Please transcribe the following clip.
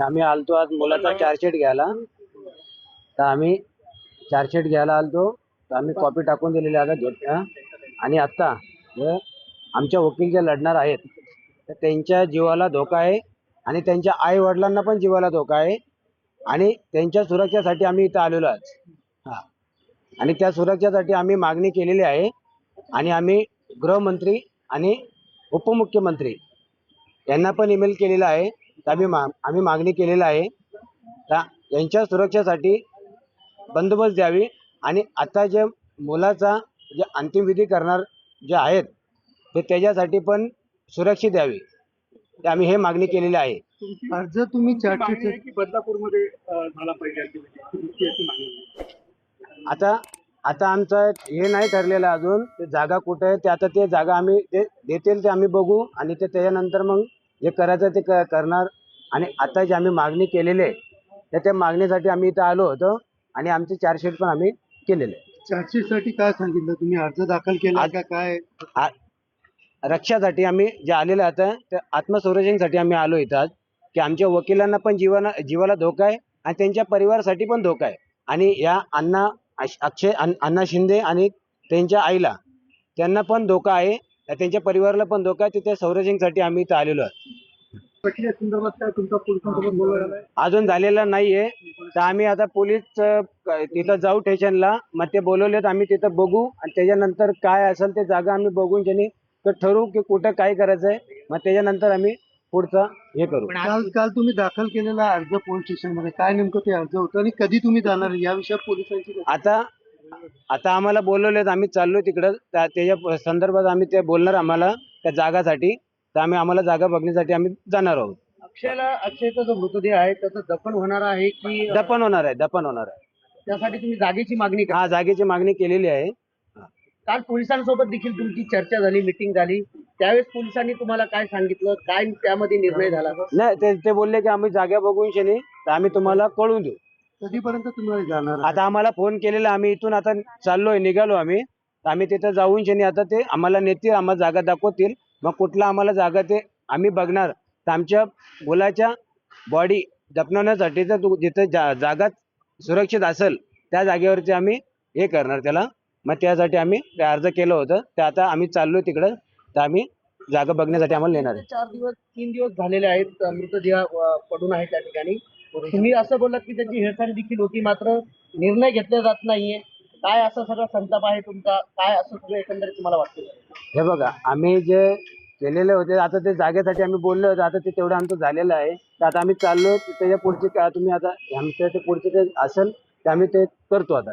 आम्ही आलतो आज मुलाचा चार्जशीट घ्यायला. तर आम्ही चार्जशीट घ्यायला आलतो. तर आम्ही कॉपी टाकून दिलेली आता घेत. आणि आत्ता आमच्या वकील जे लढणार आहेत. तर त्यांच्या जीवाला धोका आहे आणि त्यांच्या आई वडिलांना पण जीवाला धोका आहे. आणि त्यांच्या सुरक्षेसाठी आम्ही इथं आलेलो आहोत हा. आणि त्या सुरक्षेसाठी आम्ही मागणी केलेली आहे. आणि आम्ही गृहमंत्री आणि उपमुख्यमंत्री यांना पण ईमेल केलेला आहे. आम्ही मा आम्ही मागणी केलेलं आहे. तर यांच्या सुरक्षेसाठी बंदोबस्त द्यावी आणि आता जे मुलाचा जे अंतिम विधी करणार जे आहेत ते त्याच्यासाठी पण सुरक्षित द्यावी. ते आम्ही हे मागणी केलेली आहे. अर्ज तुम्ही बदलापूरमध्ये झाला पाहिजे आहे. आता आता आमचं हे नाही ठरलेलं अजून ते जागा कुठे आहे ते आता ते जागा आम्ही ते देतील ते आम्ही बघू आणि ते त्याच्यानंतर मग जे करायचं ते क- करणार. आणि आता जे आम्ही मागणी केलेली आहे तर त्या मागणीसाठी आम्ही इथं आलो होतो आणि आमची चार्जशीट पण आम्ही केलेले आहे चार्जशीटसाठी काय सांगितलं? तुम्ही अर्ज दाखल केला आज- का? काय? रक्षासाठी आम्ही जे आलेलं आता ते आत्मसंरक्षणासाठी आम्ही आलो इथं आज की आमच्या वकिलांना पण जीवाना जीवाला धोका आहे आणि त्यांच्या परिवारासाठी पण धोका आहे. आणि या अण्णा अश- अक्षय अण्ण- अण्णा शिंदे आणि त्यांच्या आईला त्यांना पण धोका आहे त्यांच्या परिवाराला पण धोका आहे तिथे संरक्षणासाठी आम्ही इथं आलेलो आहे. अजून झालेलं नाहीये. तर आम्ही आता पोलीस तिथं जाऊ स्टेशनला मग ते बोलवलेत आम्ही तिथं बघू. आणि त्याच्यानंतर काय असेल ते जागा आम्ही बघून त्यांनी तर ठरवू की कुठं काय करायचंय. मग त्याच्यानंतर आम्ही पुढचं हे करू. काल काल तुम्ही दाखल केलेला अर्ज पोलीस स्टेशनमध्ये काय नेमकं ते अर्ज होतं आणि कधी तुम्ही जाणार या विषयात पोलिसांची आता आता आम्हाला बोलवलेत आम्ही चाललो तिकडं. त्या- त्याच्या संदर्भात आम्ही ते बोलणार आम्हाला त्या जागासाठी. तर आम्ही आम्हाला जागा बघण्यासाठी आम्ही जाणार आहोत. अक्षयला अक्षयचा जो मृतदेह आहे त्याचं दफन होणार आहे की दफन होणार आहे दफन होणार आहे. त्यासाठी तुम्ही जागेची मागणी हा जागेची मागणी केलेली आहे. काल पोलिसांसोबत देखील तुमची चर्चा झाली मिटिंग झाली. त्यावेळेस पोलिसांनी तुम्हाला काय सांगितलं? काय त्यामध्ये निर्णय झाला? नाही ते ते बोलले की आम्ही जागा बघून शनी तर आम्ही तुम्हाला कळवून देऊ. कधीपर्यंत तुम्हाला जाणार आता आम्हाला फोन केलेला आम्ही इथून आता चाललोय निघालो आम्ही. तर आम्ही तिथं जाऊन शनी आता ते आम्हाला नेतील आम्हाला जागा दाखवतील. मग कुठला आम्हाला जागा ते आम्ही बघणार. तर आमच्या मुलाच्या बॉडी जपण्यासाठी तर तू जिथं जा जागा सुरक्षित असेल त्या जागेवरती आम्ही हे करणार त्याला. मग त्यासाठी आम्ही अर्ज केलं होतं. ते आता आम्ही चाललोय तिकडं. तर आम्ही जागा बघण्यासाठी आम्हाला नेणार आहे. चार दिवस तीन दिवस झालेले आहेत. मृतदेह पडून आहे त्या ठिकाणी. तुम्ही असं बोललात की त्याची हेळसांड देखील होती मात्र निर्णय घेतला जात नाहीये. काय असं सगळं संताप आहे तुमचा? काय असं सगळं एकंदरीत तुम्हाला वाटतं? हे बघा आम्ही जे केलेले होते आता ते जागेसाठी आम्ही बोललो होतो आता ते तेवढं आमचं झालेलं आहे. तर आता आम्ही चाललो त्याच्या पुढचे काय तुम्ही आता आमच्या ते पुढचे ते असेल ते आम्ही ते करतो आता.